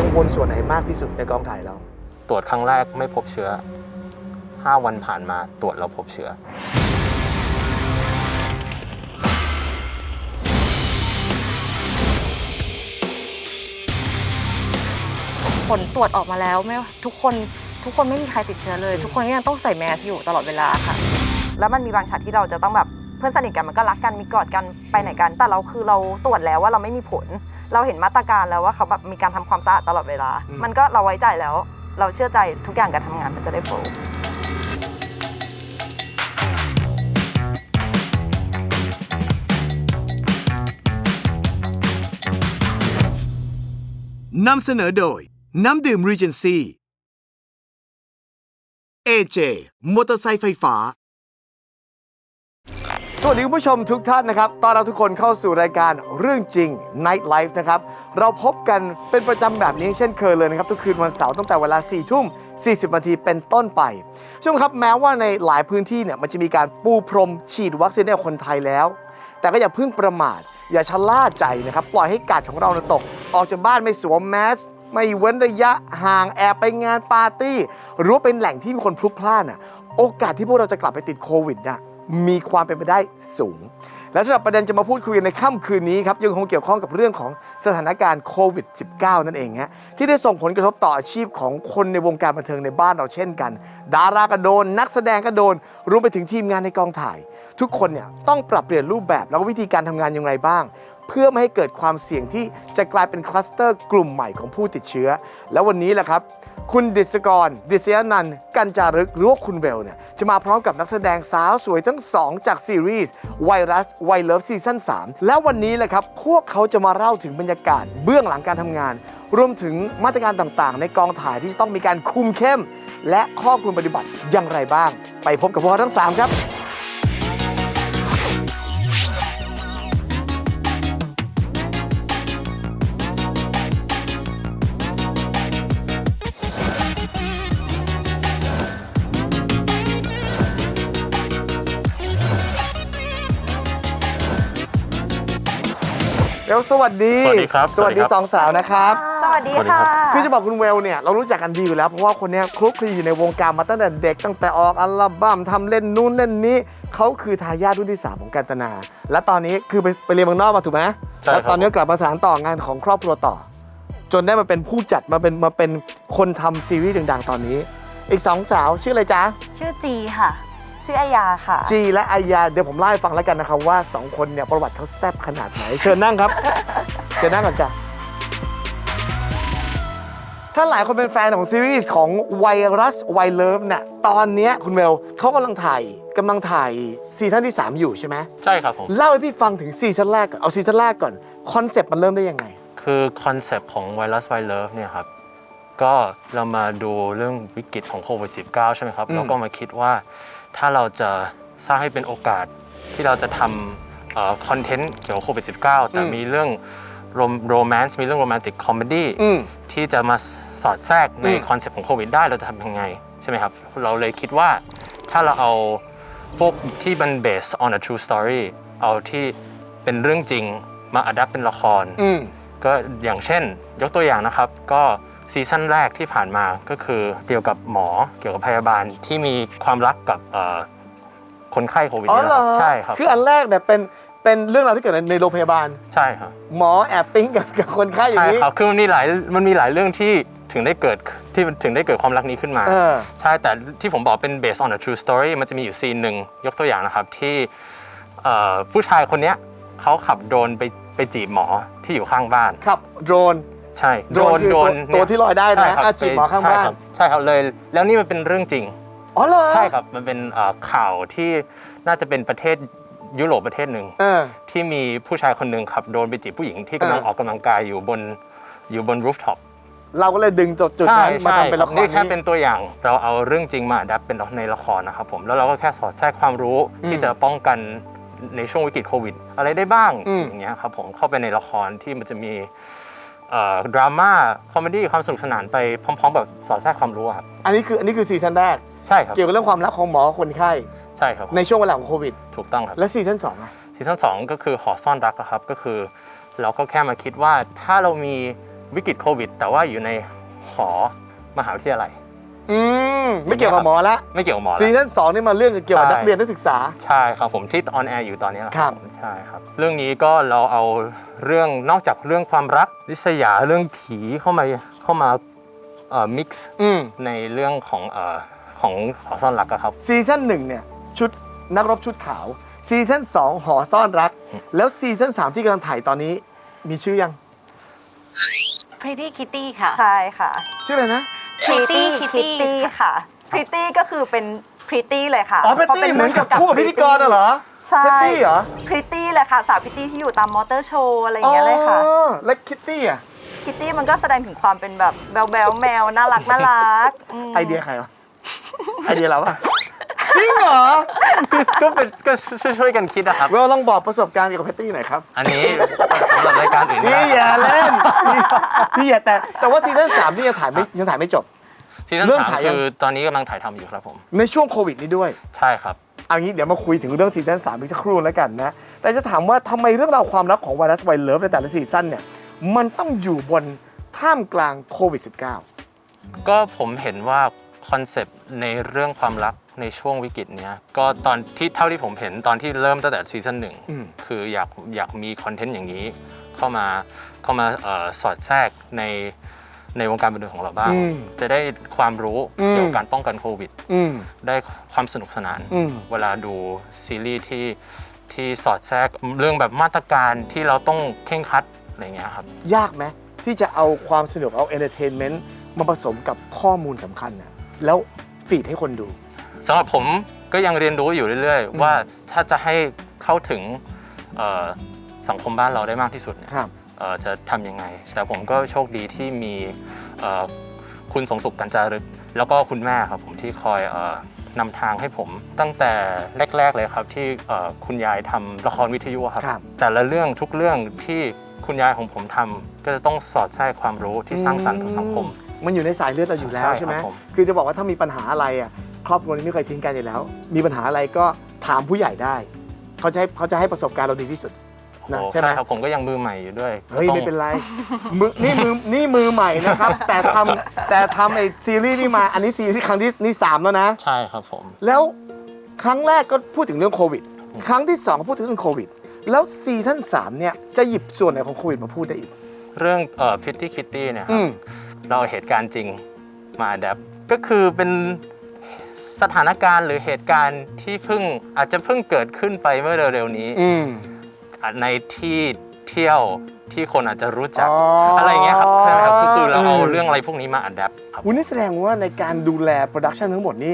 กังวลส่วนไหนมากที่สุดในกองถ่ายเรา ตรวจครั้งแรกไม่พบเชื้อ 5 วันผ่านมาตรวจแล้วพบเชื้อ ผลตรวจออกมาแล้วไม่ทุกคนทุกคนไม่มีใครติดเชื้อเลย ทุกคนก็ยังต้องใส่แมสอยู่ตลอดเวลาค่ะ แล้วมันมีบางฉากที่เราจะต้องแบบเพื่อนสนิทกันมันก็รักกันมีกอดกันไปไหนกัน แต่เราคือเราตรวจแล้วว่าเราไม่มีผล เราเห็นมาตรการแล้วว่าเขาแบบมีการทำความสะอาดตลอดเวลา อืม มันก็เราไว้ใจแล้ว เราเชื่อใจทุกอย่างการทำงานมันจะได้โฟล์นำเสนอโดย น้ำดื่ม Regency AJ มอเตอร์ไซค์ไฟฟ้า สวัสดีคุณผู้ชมทุกท่านนะครับตอนเราทุกคนเข้าสู่รายการเรื่องจริง Night Life นะครับ เราพบกันเป็นประจำแบบนี้เช่นเคยเลยนะครับ ทุกคืนวันเสาร์ตั้งแต่เวลา4ทุ่ม 40 นาทีเป็นต้นไปช่วงครับแม้ว่าในหลายพื้นที่เนี่ยมันจะมีการปูพรมฉีดวัคซีนให้คนไทยแล้ว แต่ก็อย่าเพิ่งประมาท อย่าชะล่าใจนะครับ ปล่อยให้กาดของเราตก ออกจากบ้านไม่สวมแมสไม่เว้นระยะห่างแอบไปงานปาร์ตี้หรือว่าเป็นแหล่งที่มีคนพลุกพล่านอะโอกาสที่พวกเราจะกลับไปติดโควิดน่ะ มีความเป็นไปได้สูง และสำหรับประเด็นจะมาพูดคุยในค่ำคืนนี้ครับยังคงเกี่ยวข้องกับเรื่องของสถานการณ์โควิด -19 นั่นเองฮะที่ได้ส่งผลกระทบต่ออาชีพของคนในวงการบันเทิงในบ้านเราเช่นกัน ดาราก็โดน นักแสดงก็โดนรวมไปถึงทีมงานในกองถ่าย ทุกคนเนี่ยต้องปรับเปลี่ยนรูปแบบแล้วก็วิธีการทำงานอย่างไรบ้าง เพื่อไม่ให้เกิดความเสี่ยงที่จะกลายเป็นคลัสเตอร์กลุ่มใหม่ของผู้ติดเชื้อ แล้ววันนี้แหละครับ คุณดิษกร ดิษยานันท์กัญจารึกหรือว่าคุณเบลเนี่ยจะมาพร้อมกับนักแสดงสาวสวยทั้งสองจากซีรีส์ไวรัสไวเลิฟซีซั่น3แล้ววันนี้แหละครับพวกเขาจะมาเล่าถึงบรรยากาศเบื้องหลังการทำงานรวมถึงมาตรการต่างๆ ในกองถ่ายที่จะต้องมีการคุมเข้ม และข้อควรปฏิบัติอย่างไรบ้าง ไปพบกับพวกเขาทั้งสามครับ เบลสวัสดีสวัสดีครับสวัสดีสวัสดีครับสองสาวนะครับ สวัสดีสวัสดีค่ะครับคือจะบอกคุณเวลเนี่ยเรารู้จักกันดีอยู่แล้วเพราะว่าคนเนี้ยคลุกคลีอยู่ในวงการมาตั้งแต่เด็กตั้งแต่ออกอัลบั้มทำเล่นนู่นเล่นนี้เขาคือทายาทรุ่นที่3ของกันตนา และตอนนี้คือไปไปเรียนเมืองนอกมาถูกไหมใช่ครับ แล้วตอนนี้กลับมาสานต่องานของครอบครัวต่อ จนได้มาเป็นผู้จัดมาเป็นมาเป็นคนทำซีรีส์ดังๆตอนนี้ อีกสองสาวชื่ออะไรจ๊ะชื่อจีค่ะ ชื่ออายาค่ะ จีและอายาเดี๋ยวผมเล่าให้ฟังแล้วกันนะครับว่าสองคนเนี่ยประวัติเขาแซ่บขนาดไหน เชิญนั่งครับ เชิญนั่งก่อนจ้ะถ้าหลายคนเป็นแฟนของซีรีส์ของไวรัสไวเลิฟเนี่ยตอนเนี้ยคุณเวลเขากำลังถ่ายกำลังถ่ายซีซั่นที่ 3 อยู่ใช่ไหมใช่ครับผม เล่าให้พี่ฟังถึงซีซั่นแรกก่อนเอาซีซั่นแรกก่อนคอนเซปต์มันเริ่มได้ยังไง คือคอนเซปต์ของไวรัสไวเลิฟเนี่ยครับ ก็เรามาดูเรื่องวิกฤตของโควิด -19 ใช่ไหมครับอืมแล้วก็มาคิดว่า ถ้าเราจะสร้างให้เป็นโอกาสที่เราจะทำคอนเทนต์เกี่ยวกับโควิด -19 แต่มีเรื่องโรแมนต์มีเรื่องโรแมนติกคอมเมดี้อืมที่จะมาสอดแทรกในอืมคอนเซปต์ของโควิดได้เราจะทำยังไง ใช่ไหมครับ เราเลยคิดว่าถ้าเราเอาพวกที่มัน based on a true story เอาที่เป็นเรื่องจริงมาอัดเป็นละครอืมก็อย่างเช่น ยกตัวอย่างนะครับก็ ซีซั่นแรกที่ผ่านมาก็คือเกี่ยวกับหมอเกี่ยวกับพยาบาลที่มีความรักกับเอ่อคนไข้โควิดอ๋อนี่เหแหรละอครับใช่ครับคืออันแรกเนี่ยเป็นเป็นเรื่องราวที่เกิดในในโรงพยาบาลใช่ครับหมอแอบปิ๊งกับกับคนไข้อย่าใช่งนี้ครับคือมันมีหลายมันมีหลายเรื่องที่ถึงได้เกิดที่ถึงได้เกิดความรักนี้ขึ้นมาเออใช่แต่ที่ผมบอกเป็น based on a true story มันจะมีอยู่ซีนหนึ่งยกตัวอย่างนะครับที่เอ่อผู้ชายคนเนี้ยเขาขับโดรนไปไปจีบหมอที่อยู่ข้างบ้านขับโดรน ใช่โดรนคือตัวเนี่ยตัวที่ลอยได้นะใช่ครับอะจีบหมอข้างบ้านใช่ครับใช่ครับเลย แล้วนี่มันเป็นเรื่องจริงอ๋อเหรอใช่ครับมันเป็นเอ่อข่าวที่น่าจะเป็นประเทศยุโรปประเทศหนึ่งเออที่มีผู้ชายคนหนึ่งขับโดรนไปจีบผู้หญิงที่กำลังเออออกกำลังกายอยู่บนอยู่บนรูฟท็อปเราก็เลยดึงจุดจุดนั้นมาทำเป็นละครนี่แค่นี้เป็นตัวอย่าง เราเอาเรื่องจริงมาดับเป็นในละครนะครับผมแล้วเราก็แค่สอดแทรกความรู้ที่จะป้องกันในช่วงวิกฤตโควิด อะไรได้บ้างอืมอย่างเงี้ยครับผมเข้าไปในละครที่มันจะมีเอ่อ ดราม่าคอมเมดี้ความสนุกสนานไปพร้อม ๆ แบบสอดแทรกความรู้อะครับอันนี้คืออันนี้คือซีซั่นแรกใช่ครับเกี่ยวกับเรื่องความรักของหมอกับคนไข้ใช่ครับในช่วงเวลาของโควิด ถูกต้องครับและซีซั่นสองอะซีซั่นสองก็คือหอซ่อนรักอะครับก็คือ เราก็แค่มาคิดว่าถ้าเรามีวิกฤตโควิด แต่ว่าอยู่ในหอมหาวิทยาลัย อืมไม่เกี่ยวกับหมอละไม่เกี่ยวกับหมอซีแล้วซั่นสองนี่มาเรื่องเกี่ยวกับใช่ นักเรียนนักศึกษา ใช่ครับผมที่ออนแอร์อยู่ตอนนี้แหละครับผมใช่ครับ เรื่องนี้ก็เราเอาเรื่องนอกจากเรื่องความรักลิษยาเรื่องผีเข้ามาเข้ามาเอ่อ mix อืมในเรื่องของเอ่อของหอซ่อนรักอะครับ ซีซั่นหนึ่งเนี่ยชุดนักรบชุดขาว ซีซั่นสองหอซ่อนรัก แล้วซีซั่นสามที่กำลังถ่ายตอนนี้ มีชื่อยัง Pretty Kitty ค่ะ ใช่ค่ะ ชื่ออะไรนะ Pretty Kitty Kitty ค่ะ Pretty ก็คือเป็น Pretty เลยค่ะอ๋อเพตพราะตี้เหมือนกับรื่งคู่กับพิธีกรน่ะเหรอใช่เพตตี้เหรอ Pretty เลยค่ะ สาว Pretty ที่อยู่ตามมอเตอร์โชว์อะไรอย่างเงี้ยเลยค่ะ อ๋อและคิตตี้อะคิตตี้มันก็แสดงถึงความเป็นแบบแบลแบลแมวน่ารักน่ารักมไอเดียใครวะ ไอเดียเราปะจริงเหรอคือก็เป็นก็ช่วยๆกันคิดนะครับ เวลลองบอกประสบการณ์เกี่ยวกับเพตตี้หน่อยครับ อันนี้ สำหรับรายการอื่นพี่ได้อย่าเล่นพี่พี่อย่าแต่แต่ว่าซีซั่นสามที่ยังถ่ายไม่ยังถ่ายไม่จบ ซีซั่นเริ่มสามถ่ายยัง คือตอนนี้กำลังถ่ายทำอยู่ครับผม ในช่วงโควิดนี้ด้วย ใช่ครับ เอางี้เดี๋ยวมาคุยถึงเรื่องซีซั่นสามอีกสักครู่แล้วกันนะ แต่จะถามว่าทำไมเรื่องราวความรักของไวรัสไวเลิฟในแต่ละซีซั่นเนี่ย มันต้องอยู่บนท่ามกลางโควิด -19 ก็ผมเห็นว่า คอนเซปต์ในเรื่องความรักในช่วงวิกฤตเนี้ยก็ตอนที่เท่าที่ผมเห็นตอนที่เริ่มตั้งแต่ซีซั่นหนึ่งอืม คืออยากอยากมีคอนเทนต์อย่างนี้ เข้ามาเข้ามาเอ่อสอดแทรกในในวงการบันเทิงของเราบ้าง อืมจะได้ความรู้อืม เกี่ยวกับการป้องกันโควิด อืม ได้ความสนุกสนาน อืม เวลาดูซีรีส์ที่ที่สอดแทรกเรื่องแบบมาตรการที่เราต้องเคร่งครัดอะไรอย่างเงี้ยครับ ยากไหมที่จะเอาความสนุกเอาเอนเตอร์เทนเมนต์มาผสมกับข้อมูลสำคัญนะ แล้วฟีดให้คนดู สำหรับผมก็ยังเรียนรู้อยู่เรื่อยอืม ๆ ว่าถ้าจะให้เข้าถึงเอ่อสังคมบ้านเราได้มากที่สุดเนี่ยครับ เอ่อจะทำยังไง แต่ผมก็โชคดีที่มีเอ่อคุณสงสุขกันจารึก แล้วก็คุณแม่ครับผมที่คอยเอ่อนำทางให้ผม ตั้งแต่แรก ๆเลยครับที่เอ่อคุณยายทำละครวิทยุอะครับ ครับ แต่ละเรื่องทุกเรื่องที่คุณยายของผมทำก็จะต้องสอดแทรกความรู้ที่สร้างสรรค์ต่อสังคม มันอยู่ในสายเลือดเราอยู่แล้วใช่ใช่ไหมครับผม คือจะบอกว่าถ้ามีปัญหาอะไรอะครอบครัวนี้ไม่เคยทิ้งกันอยู่แล้ว มีปัญหาอะไรก็ถามผู้ใหญ่ได้ เขาจะให้เขาจะให้ประสบการณ์เราดีที่สุดนะโอ้ใช่ไหมครับผมก็ยังมือใหม่อยู่ด้วยเฮ้ยก็ต้องไม่เป็นไรมือนี่มือนี่มือใหม่นะครับ แต่ทำแต่ทำไอซีรีส์นี่มาอันนี้ซีรีส์ครั้งที่นี่สามแล้วนะ ใช่ครับผม แล้วครั้งแรกก็พูดถึงเรื่องโควิด ครั้งที่สองก็พูดถึงเรื่องโควิด แล้วซีซั่นสามเนี่ยจะหยิบส่วนไหนของโควิดมาพูดได้อีก เรื่องเอ่อพิตตี้คิตตี้เนี่ยคอืรับม เราเอาเหตุการณ์จริงมาอัดแอปก็คือเป็นสถานการณ์หรือเหตุการณ์ที่เพิ่งอาจจะเพิ่งเกิดขึ้นไปเมื่อเร็วๆนี้อืมอะในที่เที่ยวที่คนอาจจะรู้จักอ๋อออะไรอย่างเงี้ยครับใช่ไหมครับก็คือเราเอาอืม เรื่องอะไรพวกนี้มาอัดแอปครับ วันนี้แสดงว่าในการดูแลโปรดักชันทั้งหมดนี้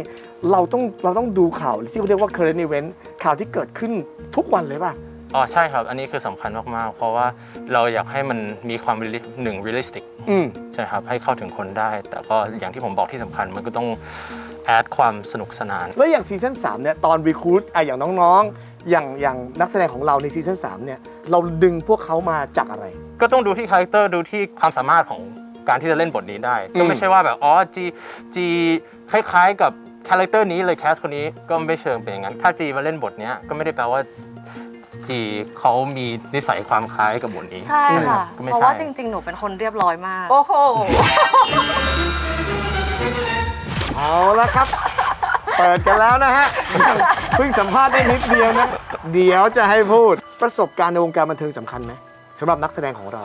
เราต้องเราต้องดูข่าวที่เขาเรียกว่า current event ข่าวที่เกิดขึ้นทุกวันเลยป่ะ อ๋อใช่ครับ อันนี้คือสำคัญมากๆ เพราะว่าเราอยากให้มันมีความ reali- หนึ่ง realistic อืม ใช่ครับ ให้เข้าถึงคนได้ แต่ก็อย่างที่ผมบอกที่สำคัญมันก็ต้องแอดความสนุกสนาน แล้วอย่างซีซั่น3เนี่ยตอนรีคูดอะอย่างน้องๆ อย่างอย่างนักแสดงของเราในซีซั่น3เนี่ยเราดึงพวกเขามาจากอะไร ก็ต้องดูที่คาแรคเตอร์ดูที่ความสามารถของการที่จะเล่นบทนี้ได้อืมก็ไม่ใช่ว่าแบบอ๋อจีจีคล้ายๆกับคาแรคเตอร์นี้เลยแคสคนนี้ก็ไม่เชิงเป็นอย่างนั้น ถ้าจีมาเล่นบทเนี้ยก็ไม่ได้แปลว่า จีเขามีนิสัยความคล้ายกับบทนี้ใช่ค่ะ ก็ไม่เพราะใช่ว่าจริง ๆ หนูเป็นคนเรียบร้อยมาก โอ้โห เอาละครับ เปิดกันแล้วนะฮะ เพิ่งสัมภาษณ์ได้นิดเดียวนะ เดี๋ยวจะให้พูด ประสบการณ์ในวงการบันเทิงสำคัญไหมสำหรับนักแสดงของเรา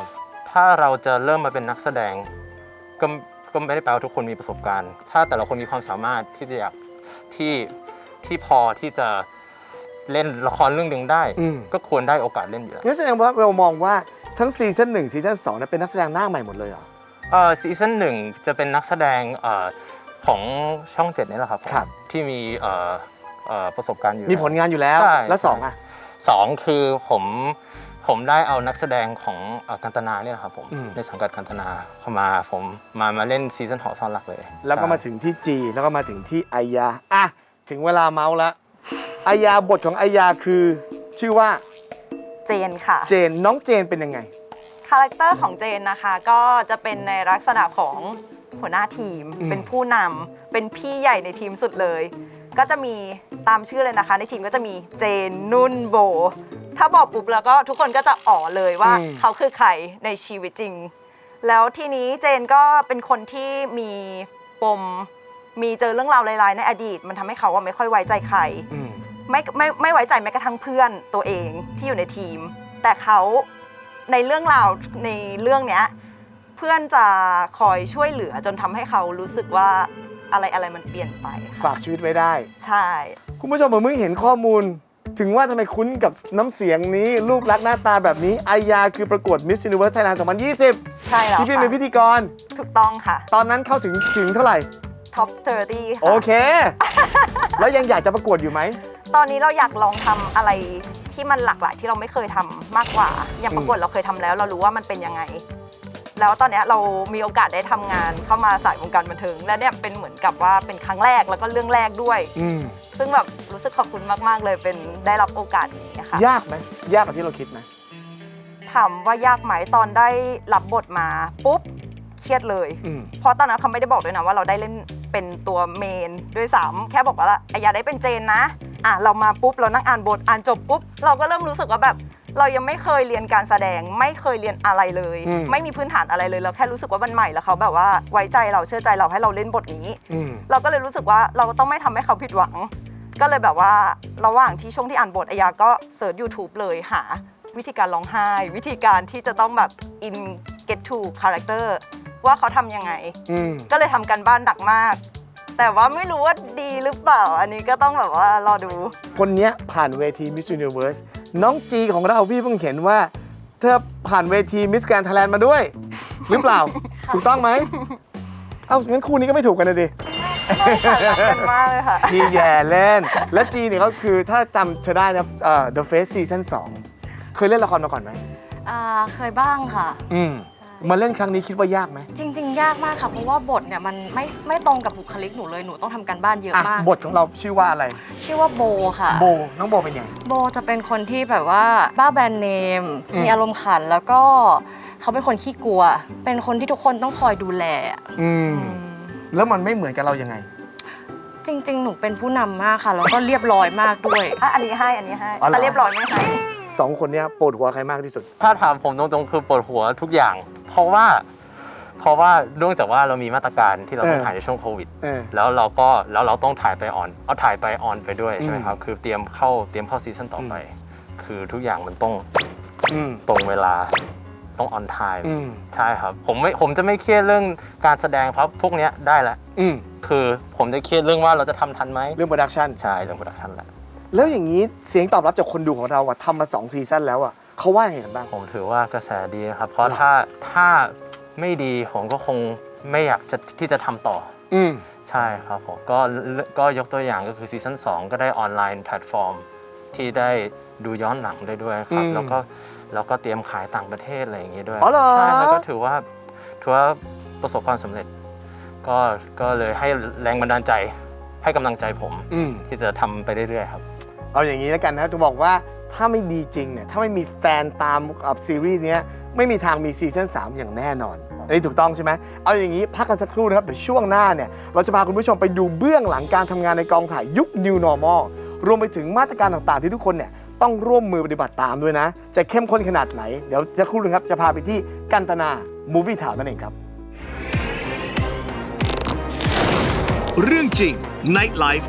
ถ้าเราจะเริ่มมาเป็นนักแสดงก็ก็ไม่ได้แปลว่าทุกคนมีประสบการณ์ ถ้าแต่ละคนมีความสามารถที่จะอยากที่ที่พอที่จะ เล่นละครเรื่องหนึ่งได้ อืม ก็ควรได้โอกาสเล่นอยู่แล้วงั้นแสดงว่าเรามองว่าทั้งซีซั่นหนึ่งซีซั่นสองเนี่ยเป็นนักแสดงหน้าใหม่หมดเลยเหรอ เอ่อซีซั่นหนึ่งจะเป็นนักแสดงเอ่อของช่องเจ็ดนี่แหละครับผมครับ ที่มีเอ่อเอ่อประสบการณ์อยู่มีผลงานอยู่แล้ว ใช่ แล้วสองอะ สองคือผมผมได้เอานักแสดงของเอ่อกันตนาเนี่ยนะครับผมอืม ในสังกัดกันตนาเข้ามาผมมามาเล่นซีซันหอซ่อนหลักเลยแล้วก็มาใช่ ถึงที่จีแล้วก็มาถึงที่ไอยาอะถึงเวลาเมาส์ละ ไอยาบทของไอยาคือชื่อว่าเจนค่ะ เจนน้องเจนเป็นยังไง คาแรคเตอร์ของเจนนะคะ ก็จะเป็นในลักษณะของหัวหน้าทีม อืม เป็นผู้นำเป็นพี่ใหญ่ในทีมสุดเลย ก็จะมีตามชื่อเลยนะคะ ในทีมก็จะมีเจนนุ่นโบ ถ้าบอกปุ๊บแล้วก็ทุกคนก็จะอ๋อเลยว่าเขาคือใครในชีวิตจริง แล้วทีนี้เจนก็เป็นคนที่มีปมมีเจอเรื่องราวร้ายๆในอดีต มันทำให้เขาว่าไม่ค่อยไว้ใจใคร อืม ไม่ไม่ไม่ไว้ใจแม้กระทั่งเพื่อนตัวเองที่อยู่ในทีม แต่เขาในเรื่องราวในเรื่องเนี้ยเพื่อนจะคอยช่วยเหลือจนทำให้เขารู้สึกว่าอะไรอะไรมันเปลี่ยนไปค่ะฝากชีวิตไว้ได้ ใช่ คุณผู้ชมผมเพิ่งเห็นข้อมูล ถึงว่าทำไมคุ้นกับน้ำเสียงนี้ รูปลักษณ์หน้าตาแบบนี้ไอยาคือประกวด Miss Universe Thailand 2020 ใช่แล้วที่พี่ค่ะเป็นพิธีกร ถูกต้องค่ะตอนนั้นเข้าถึงถึงเท่าไหร่ ท็อป 30โอค่ะเค แล้วยังอยากจะประกวดอยู่ไหม ตอนนี้เราอยากลองทำอะไรที่มันหลากหลายที่เราไม่เคยทำมากกว่า อย่างประกวดเราเคยทำแล้ว เรารู้ว่ามันเป็นยังไง แล้วตอนเนี้ยเรามีโอกาสได้ทำงานเข้ามาสายวงการบันเทิง และเนี่ยเป็นเหมือนกับว่าเป็นครั้งแรกแล้วก็เรื่องแรกด้วย อืมซึ่งแบบรู้สึกขอบคุณมาก ๆ เลยเป็นได้รับโอกาสนี้ค่ะ ยากไหมยากกว่าที่เราคิดไหมถามว่ายากไหมตอนได้รับบทมาปุ๊บเครียดเลย อืม เพราะตอนนั้นเขาไม่ได้บอกด้วยนะว่าเราได้เล่นเป็นตัวเมนด้วยซ้ำแค่บอกว่าไอ้ยาได้เป็นเจนนะ อะเรามาปุ๊บเรานั่งอ่านบทอ่านจบปุ๊บเราก็เริ่มรู้สึกว่าแบบ เรายังไม่เคยเรียนการแสดงไม่เคยเรียนอะไรเลย อืม ไม่มีพื้นฐานอะไรเลยเราแค่รู้สึกว่ามันใหม่แล้วเขาแบบว่าไว้ใจเราเชื่อใจเราให้เราเล่นบทนี้ อืม เราก็เลยรู้สึกว่าเราต้องไม่ทำให้เขาผิดหวัง ก็เลยแบบว่าระหว่างที่ช่วงที่อ่านบทอายาก็เสิร์ช YouTube เลยหา วิธีการร้องไห้ วิธีการที่จะต้องแบบ in get to character ว่าเขาทำยังไง อืม ก็เลยทำกันบ้านดักมาก แต่ว่าไม่รู้ว่าดีหรือเปล่า อันนี้ก็ต้องแบบว่ารอดู คนเนี้ยผ่านเวที Miss Universe น้องจีของเราพี่เพิ่งเห็นว่า เธอผ่านเวที Miss Grand Thailand มาด้วย หรือเปล่า ถูกต้องไหม เอ้างั้นคู่นี้ก็ไม่ถูกกันนะดิ ไม่ค่ะรักกันมากเลยค่ะพี่แย่เล่น และจีเนี่ยก็คือถ้าจำเธอได้นะเอ่อ The Face Season 2 เคยเล่นละครมาก่อนไหม อ่าเคยบ้างค่ะ อืม ใช่ มาเล่นครั้งนี้คิดว่ายากไหมจริง ๆ ยากมากค่ะ เพราะว่าบทเนี่ยมันไม่ไม่ตรงกับบุคลิกหนูเลยหนูต้องทำการบ้านเยอะอะมาก บทของเราชื่อว่าอะไร ชื่อว่าโบค่ะ โบน้องโบเป็นยังไง โบจะเป็นคนที่แบบว่าบ้าแบรนด์เนม อืม มีอารมณ์ขันแล้วก็เขาเป็นคนขี้กลัว เป็นคนที่ทุกคนต้องคอยดูแลอะอืมอืมแล้วมันไม่เหมือนกับเรายังไงจริง ๆ หนูเป็นผู้นำมากค่ะ แล้วก็เรียบร้อยมากด้วย อะอันนี้ให้ อันนี้ให้อ๋อเหรอถ้าเรียบร้อยไม่ให้ สองคนเนี้ยปวดหัวใครมากที่สุด ถ้าถามผมตรงๆคือปวดหัวทุกอย่าง เพราะว่า เพราะว่าเนื่องจากว่าเรามีมาตรการที่เราต้องเออถ่ายในช่วงโควิด เออ แล้วเราก็แล้วเราต้องถ่ายไปออน เอาถ่ายไปออนไปด้วยใช่ไหมอืมครับ คือเตรียมเข้าเตรียมเข้าซีซั่นต่อไป คือทุกอย่างมันต้องอืม ตรงเวลาต้องออนไทม์อืม ใช่ครับ ผมไม่ผมจะไม่เครียดเรื่องการแสดงเพราะพวกเนี้ยได้แล้วอืม คือผมจะเครียดเรื่องว่าเราจะทำทันไหมเรื่องโปรดักชันใช่เรื่องโปรดักชันแหละ แล้วอย่างนี้เสียงตอบรับจากคนดูของเราอะทำมา2ซีซั่นแล้วอะ เขาว่าอย่างไรกันบ้าง ผมถือว่ากระแสดีนะครับ เพราะหรอถ้าถ้าไม่ดีผมก็คงไม่อยากจะที่จะทำต่อ อืม ใช่ครับผมก็ก็ยกตัวอย่างก็คือซีซั่น2ก็ได้ออนไลน์แพลตฟอร์ม ที่ได้ดูย้อนหลังได้ด้วยครับ อืมแล้วก็แล้วก็เตรียมขายต่างประเทศอะไรอย่างงี้ด้วยอ๋อเหรอ ใช่แล้วก็ถือว่าถือว่าประสบความสำเร็จ ก็ก็เลยให้แรงบันดาลใจให้กำลังใจผมอืม ที่จะทำไปเรื่อยๆครับ เอาอย่างนี้แล้วกันนะจะบอกว่า ถ้าไม่ดีจริงเนี่ยถ้าไม่มีแฟนตามกับซีรีส์เนี้ยไม่มีทางมีซีซั่น3อย่างแน่นอนอันนี้ถูกต้องใช่ไหมเอาอย่างนี้พักกันสักครู่นะครับเดี๋ยวช่วงหน้าเนี่ยเราจะพาคุณผู้ชมไปดูเบื้องหลังการทำงานในกองถ่ายยุค New Normal รวมไปถึงมาตรการต่างๆ ที่ทุกคนเนี่ยต้องร่วมมือปฏิบัติตามด้วยนะ จะเข้มข้นขนาดไหน เดี๋ยวจะครู่นึงครับ จะพาไปที่กันตนา Movie Town นั่นเองครับ เรื่องจริง Night Life